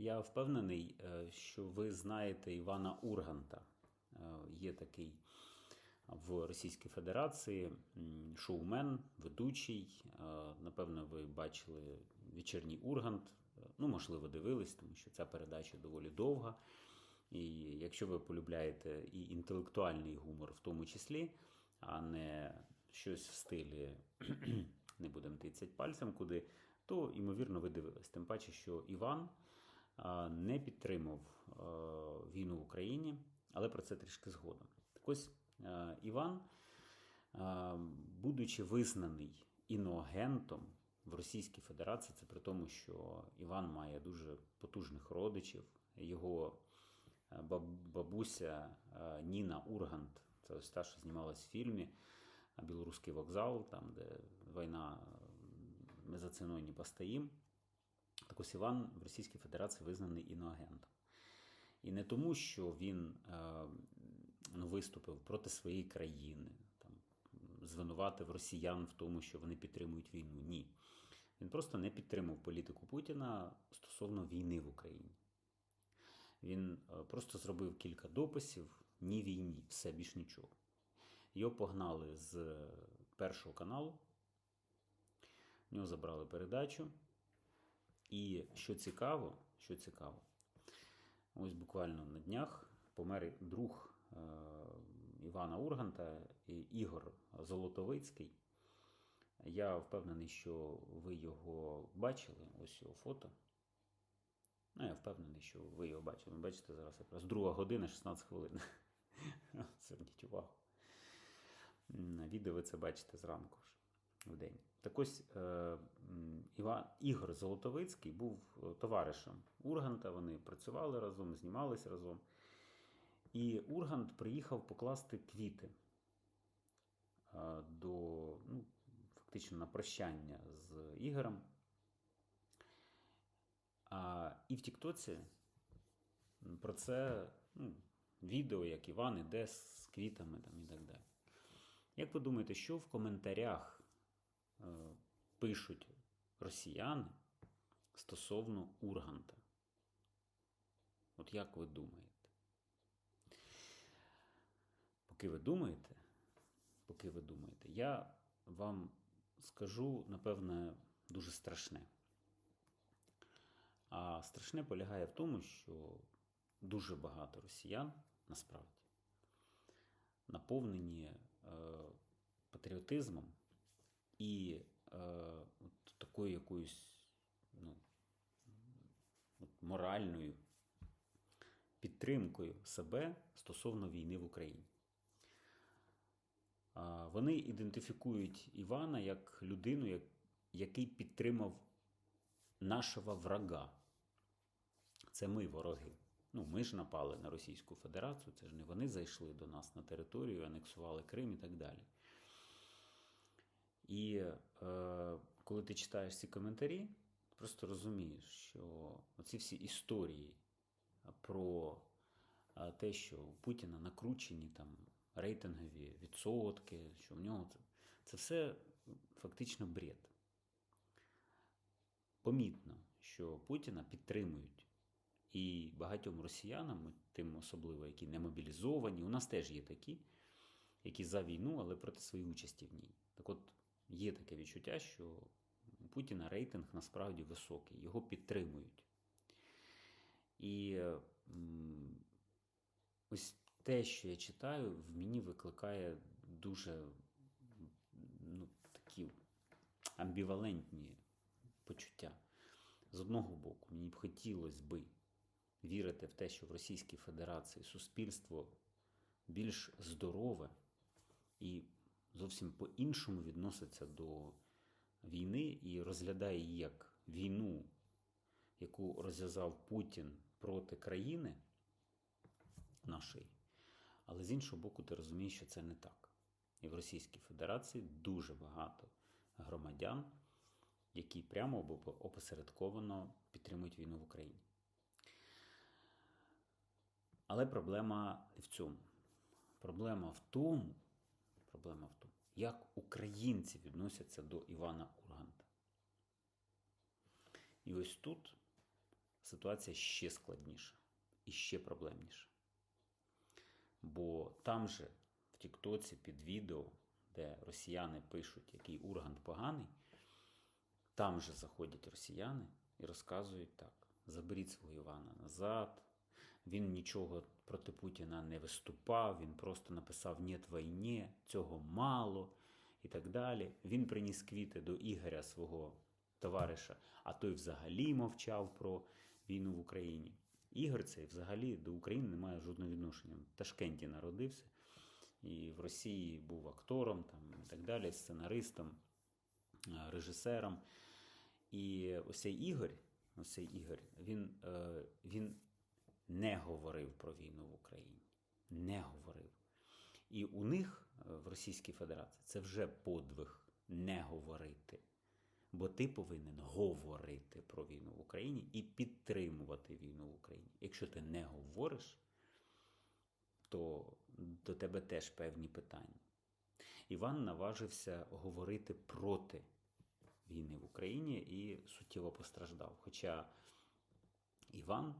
Я впевнений, е, що ви знаєте Івана Урганта. Е, Є такий в Російській Федерації шоумен, ведучий. Е, Напевно, ви бачили вечірній Ургант. Ну, можливо, дивились, тому що ця передача доволі довга. І якщо ви полюбляєте і інтелектуальний гумор в тому числі, а не щось в стилі не будемо тицять пальцем куди, то ймовірно ви дивились. Тим паче, що Іван не підтримав війну в Україні, але про це трішки згодом. Так ось Іван, будучи визнаний іноагентом в Російській Федерації, це при тому, що Іван має дуже потужних родичів. Його бабуся Ніна Ургант, це ось та, що знімалась в фільмі Білоруський вокзал, там, де війна ми за ціною не постоїм. Так ось Іван в Російській Федерації визнаний іноагентом. І не тому, що він е, ну, виступив проти своєї країни, там, звинуватив росіян в тому, що вони підтримують війну. Ні. Він просто не підтримав політику Путіна стосовно війни в Україні. Він е, просто зробив кілька дописів ні війні, все більш нічого. Його погнали з першого каналу, в нього забрали передачу. І що цікаво, що цікаво, ось буквально на днях помер друг е, Івана Урганта Ігор Золотовицький. Я впевнений, що ви його бачили. Ось його фото. Ну, я впевнений, що ви його бачили. Ви бачите зараз якраз друга година, 16 хвилин. Зверніть увагу. Відео ви це бачите зранку ж в день. Так ось е, Іван, Ігор Золотовицький був е, товаришем Урганта. Вони працювали разом, знімалися разом. І Ургант приїхав покласти квіти е, до, ну, фактично на прощання з Ігорем. А, і в Тіктоці про це ну, відео, як Іван іде з квітами там, і так далі. Як ви думаєте, що в коментарях пишуть росіяни стосовно Урганта? От як ви думаєте? Поки ви думаєте, поки ви думаєте, я вам скажу, напевне, дуже страшне. А страшне полягає в тому, що дуже багато росіян насправді наповнені е, патріотизмом і е, от такою якоюсь ну, от моральною підтримкою себе стосовно війни в Україні. Вони ідентифікують Івана як людину, як, який підтримав нашого врага. Це ми вороги. Ну, ми ж напали на Російську Федерацію, це ж не вони зайшли до нас на територію, анексували Крим і так далі. І е, коли ти читаєш ці коментарі, просто розумієш, що оці всі історії про е, те, що у Путіна накручені там рейтингові відсотки, що в нього це, це все фактично бред. Помітно, що Путіна підтримують і багатьом росіянам, тим особливо, які не мобілізовані, у нас теж є такі, які за війну, але проти своєї участі в ній. Так от є таке відчуття, що у Путіна рейтинг насправді високий, його підтримують. І ось те, що я читаю, в мені викликає дуже ну, такі амбівалентні почуття. З одного боку, мені б хотілося би вірити в те, що в Російській Федерації суспільство більш здорове і зовсім по-іншому відноситься до війни і розглядає її як війну, яку розв'язав Путін проти країни нашої. Але з іншого боку, ти розумієш, що це не так. І в Російській Федерації дуже багато громадян, які прямо або опосередковано підтримують війну в Україні. Але проблема не в цьому. Проблема в тому, проблема в тому, як українці відносяться до Івана Урганта. І ось тут ситуація ще складніша і ще проблемніша. Бо там же, в Тіктоці, під відео, де росіяни пишуть, який Ургант поганий, там же заходять росіяни і розказують так: заберіть свого Івана назад. Він нічого проти Путіна не виступав, він просто написав «Нєт війні, цього мало і так далі. Він приніс квіти до Ігоря свого товариша, а той взагалі мовчав про війну в Україні. Ігор цей взагалі до України не має жодного відношення. В Ташкенті народився і в Росії був актором там, і так далі, сценаристом, е, режисером. І ось цей Ігор, ось цей Ігор, він, е, він не говорив про війну в Україні. Не говорив. І у них е, в Російській Федерації це вже подвиг не говорити. Бо ти повинен говорити про війну в Україні і підтримувати війну в Україні. Якщо ти не говориш, то до тебе теж певні питання. Іван наважився говорити проти війни в Україні і суттєво постраждав. Хоча Іван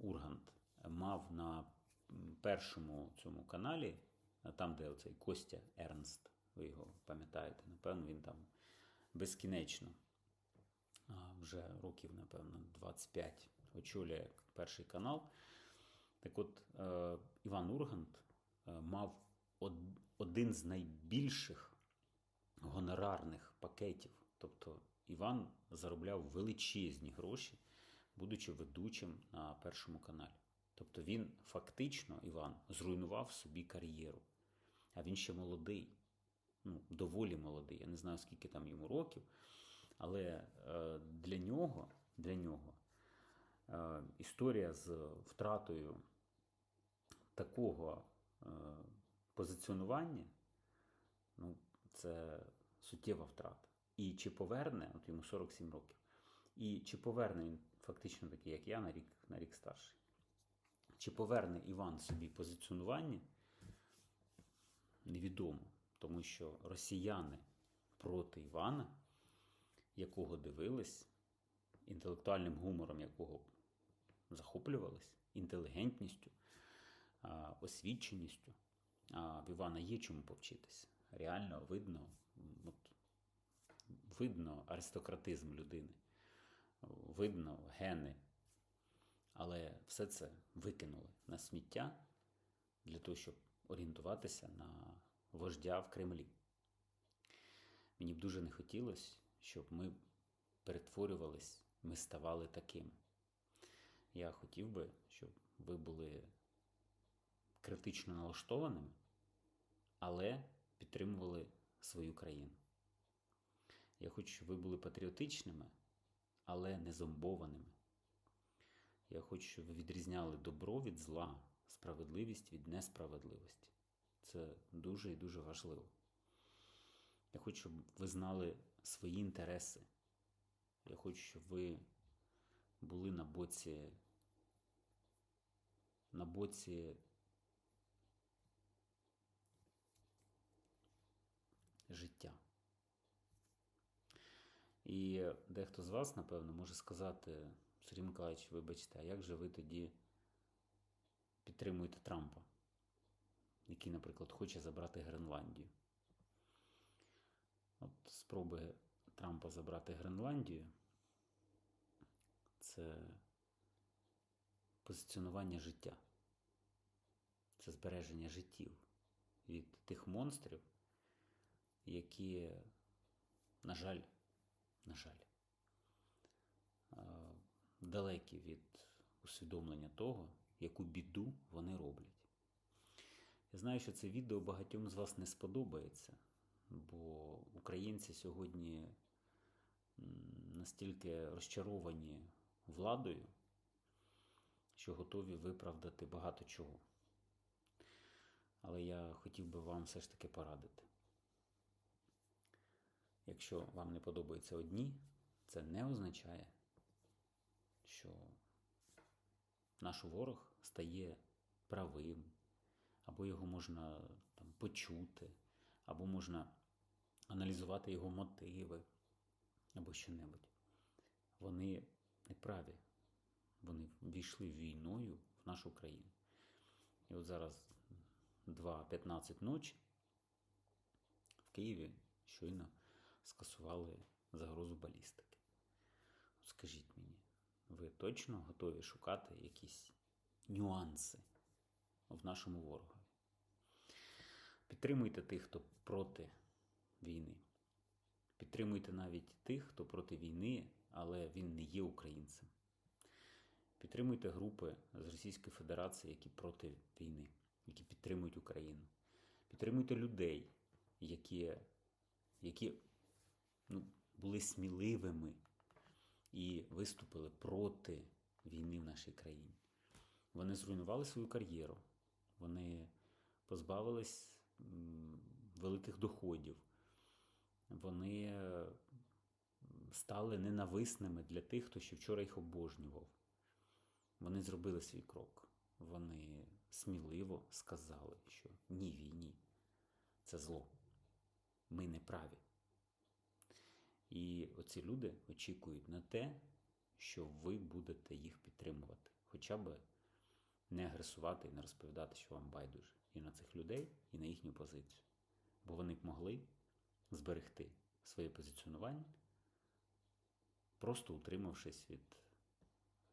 Ургант мав на першому цьому каналі, там, де оцей Костя Ернст, ви його пам'ятаєте, напевно, він там безкінечно. Вже років, напевно, 25 очолює перший канал. Так от, е, Іван Ургант е, мав один з найбільших гонорарних пакетів. Тобто Іван заробляв величезні гроші, будучи ведучим на першому каналі. Тобто він фактично, Іван, зруйнував собі кар'єру. А він ще молодий, ну, доволі молодий. Я не знаю, скільки там йому років. Але е, для нього, для нього е, історія з втратою такого е, позиціонування, ну, це суттєва втрата. І чи поверне, от йому 47 років, і чи поверне він фактично такий, як я, на рік, на рік старший, чи поверне Іван собі позиціонування, невідомо, тому що росіяни проти Івана, якого дивились, інтелектуальним гумором якого захоплювались, інтелігентністю, освіченістю. А в Івана є чому повчитися. Реально видно, от, видно аристократизм людини, видно гени. Але все це викинули на сміття для того, щоб орієнтуватися на вождя в Кремлі. Мені б дуже не хотілося, щоб ми перетворювались, ми ставали таким. Я хотів би, щоб ви були критично налаштованими, але підтримували свою країну. Я хочу, щоб ви були патріотичними, але не зомбованими. Я хочу, щоб ви відрізняли добро від зла, справедливість від несправедливості. Це дуже і дуже важливо. Я хочу, щоб ви знали свої інтереси. Я хочу, щоб ви були на боці, на боці життя. І дехто з вас, напевно, може сказати, Сергій Миколаївич, вибачте, а як же ви тоді підтримуєте Трампа, який, наприклад, хоче забрати Гренландію? От спроби Трампа забрати Гренландію це позиціонування життя, це збереження життів від тих монстрів, які, на жаль, на жаль, е, далекі від усвідомлення того, яку біду вони роблять. Я знаю, що це відео багатьом з вас не сподобається, бо українці сьогодні настільки розчаровані владою, що готові виправдати багато чого. Але я хотів би вам все ж таки порадити. Якщо вам не подобаються одні, це не означає, що наш ворог стає правим, або його можна там, почути, або можна аналізувати його мотиви, або що-небудь. Вони неправі. Вони війшли війною в нашу країну. І от зараз 2.15 ночі в Києві щойно скасували загрозу балістики. Скажіть мені, ви точно готові шукати якісь нюанси в нашому ворогові? Підтримуйте тих, хто проти війни. Підтримуйте навіть тих, хто проти війни, але він не є українцем. Підтримуйте групи з Російської Федерації, які проти війни, які підтримують Україну. Підтримуйте людей, які, які ну, були сміливими і виступили проти війни в нашій країні. Вони зруйнували свою кар'єру, вони позбавились великих доходів, вони е, стали ненависними для тих, хто ще вчора їх обожнював. Вони зробили свій крок. Вони сміливо сказали, що ні війні, це зло. Ми не праві. І оці люди очікують на те, що ви будете їх підтримувати. Хоча б не агресувати і не розповідати, що вам байдуже і на цих людей, і на їхню позицію. Бо вони б могли зберегти своє позиціонування, просто утримавшись від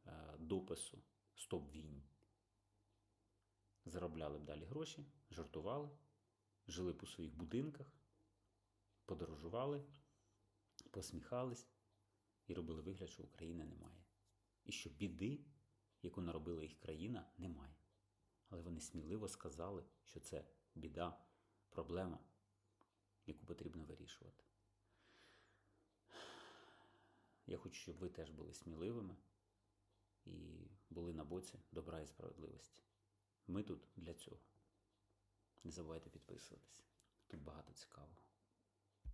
е, допису Стоп війні. Заробляли б далі гроші, жартували, жили б у своїх будинках, подорожували, посміхались і робили вигляд, що України немає. І що біди, яку наробила їх країна, немає. Але вони сміливо сказали, що це біда, проблема, яку потрібно вирішувати. Я хочу, щоб ви теж були сміливими і були на боці добра і справедливості. Ми тут для цього. Не забувайте підписуватись. Тут багато цікавого.